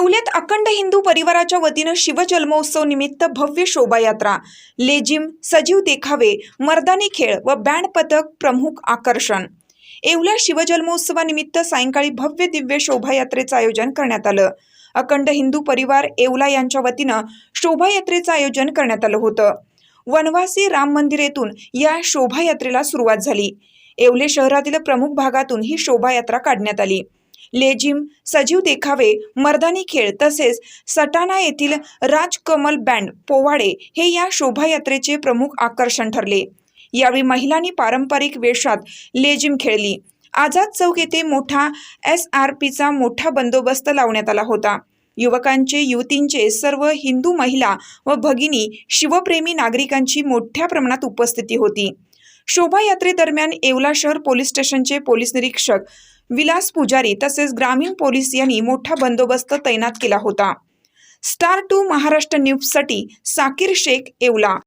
येवल्यात अखंड हिंदू परिवाराच्या वतीनं शिवजन्मोत्सव निमित्त भव्य शोभायात्रा लेजिम सजीव देखावे मर्दानी खेळ व बँड पथक प्रमुख आकर्षण. येवल्या शिवजन्मोत्सवानिमित्त सायंकाळी भव्य दिव्य शोभायात्रेचं आयोजन करण्यात आलं. अखंड हिंदू परिवार येवला यांच्या वतीनं शोभायात्रेचं आयोजन करण्यात आलं होतं. वनवासी राम मंदिर येथून या शोभायात्रेला सुरुवात झाली. येवले शहरातील प्रमुख भागातून ही शोभायात्रा काढण्यात आली. लेजिम सजीव देखावे मर्दानी खेळ तसेच सटाणा येथील राजकमल बँड पोवाडे हे या शोभायात्रेचे प्रमुख आकर्षण ठरले. यावेळी महिलांनी पारंपरिक वेशात लेजिम खेळली. आझाद चौक येथे मोठा एस आर पीचा मोठा बंदोबस्त लावण्यात आला होता. युवकांचे युवतींचे सर्व हिंदू महिला व भगिनी शिवप्रेमी नागरिकांची मोठ्या प्रमाणात उपस्थिती होती. शोभायात्रेदरम्यान येवला शहर पोलीस स्टेशनचे पोलीस निरीक्षक विलास पुजारी तसेच ग्रामीण पोलीस यांनी मोठा बंदोबस्त तैनात केला होता. स्टार टू महाराष्ट्र न्यूजसाठी साकीर शेख येवला.